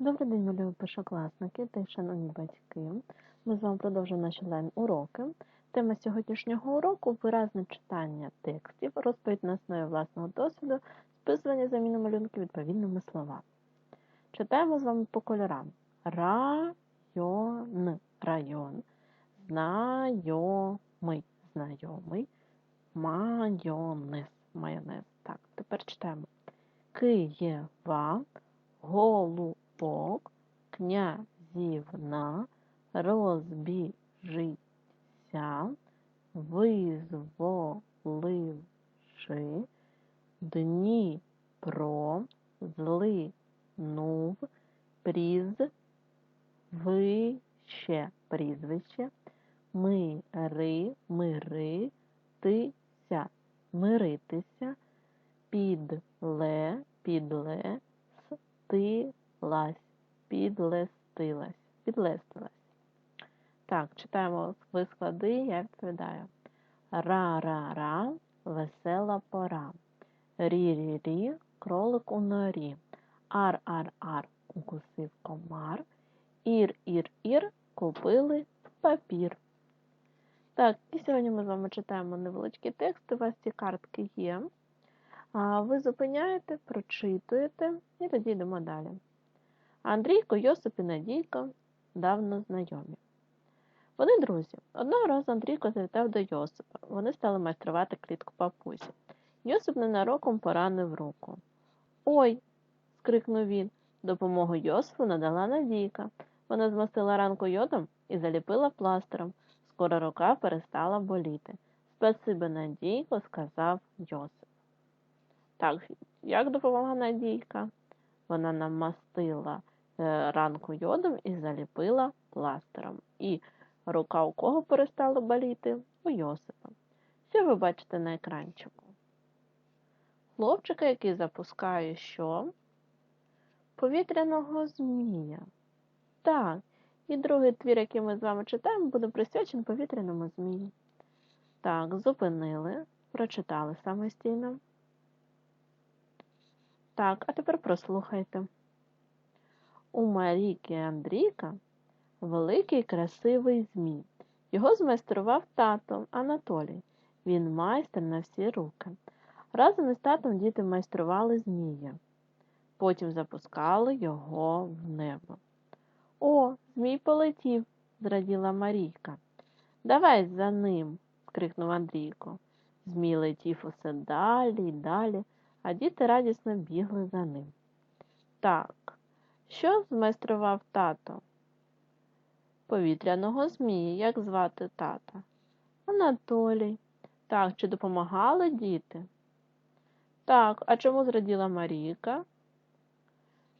Добрий день, мої першокласники та шановні батьки. Ми з вами продовжуємо наші онлайн-уроки. Тема сьогоднішнього уроку виразне читання текстів, розповідь на основі власного досвіду, списування заміни малюнків відповідними словами. Читаємо з вами по кольорам. Район, район, знайомий, знайомий, майонез, майонез. Так, тепер читаємо. Києва, голубок, князівна, розбіжиться, визволивши, Дніпро, злинув, прізвище, прізвище, мири, миритися, миритися, підле, підле, стилась, підлестилась, підлестилась. Так, читаємо ви склади, я відповідаю. Ра-ра-ра, весела пора. Рі-рі-рі, кролик у норі. Ар-ар-ар, укусив комар. Ір-ір-ір, купили папір. Так, і сьогодні ми з вами читаємо невеличкі тексти. У вас ці картки є. Ви зупиняєте, прочитуєте і тоді йдемо далі. Андрійко, Йосип і Надійко давно знайомі. Вони друзі. Одного разу Андрійко завітав до Йосипа. Вони стали майструвати клітку папусі. Йосип ненароком поранив руку. Ой. скрикнув він. Допомогу Йосифу надала Надійка. Вона змастила ранку йодом і заліпила пластером. Скоро рука перестала боліти. Спасибі, Надійко, сказав Йосип. Так, як допомогла Надійка? Вона намастила ранку йодом і заліпила пластером. І рука у кого перестала боліти? У Йосипа. Що ви бачите на екранчику? Хлопчика, який запускає що? Повітряного змія. Так, і другий твір, який ми з вами читаємо, буде присвячений повітряному змію. Так, зупинили, прочитали самостійно. Так, а тепер прослухайте. У Маріки Андрійка великий красивий змій. Його змайстрував тато Анатолій. Він майстер на всі руки. Разом із татом діти майстрували змія. Потім запускали його в небо. О, змій полетів, зраділа Марійка. Давай за ним, скрикнув Андрійко. Змій летів усе далі й далі а діти радісно бігли за ним. Так, що змайстрував тато? Повітряного змія, як звати тата? Анатолій. Так, чи допомагали діти? Так, а чому зраділа Марійка?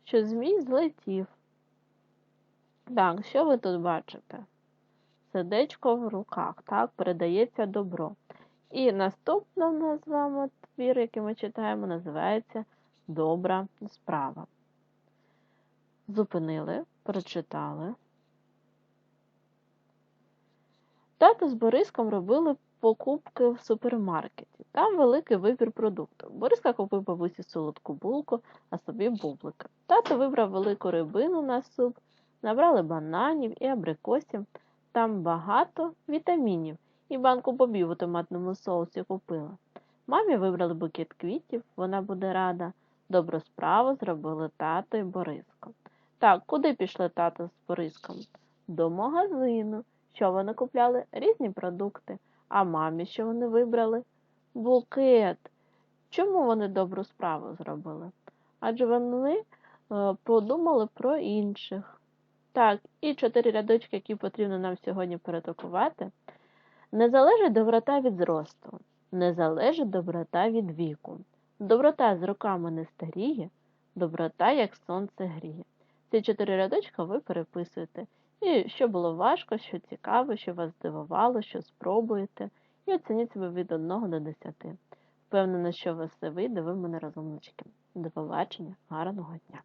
Що змій злетів. Так, що ви тут бачите? Сердечко в руках, так, передається добро. І наступна в нас з вами твір, який ми читаємо, називається Добра справа. Зупинили, прочитали. Тато з Бориском робили покупки в супермаркеті. Там великий вибір продуктів. Бориска купив бабусі солодку булку, а собі бублика. Тато вибрав велику рибину на суп, набрали бананів і абрикосів. Там багато вітамінів і банку бобів у томатному соусі купила. Мамі вибрали букет квітів, вона буде рада. Добру справу зробили тато і Бориско. Так, куди пішли тато з Бориском? До магазину. Що вони купляли? Різні продукти. А мамі що вони вибрали? Букет. Чому вони добру справу зробили? Адже вони е, подумали про інших. Так, і чотири рядочки, які потрібно нам сьогодні перетокувати. Не залежить доброта від зросту, не залежить доброта від віку. Доброта з роками не старіє, доброта, як сонце гріє. Ці чотири рядочка ви переписуєте. І що було важко, що цікаво, що вас здивувало, що спробуєте, і оцініть себе від 1 до 10. Впевнена, що у вас все вийде, ви мене розумнички. До побачення, гарного дня!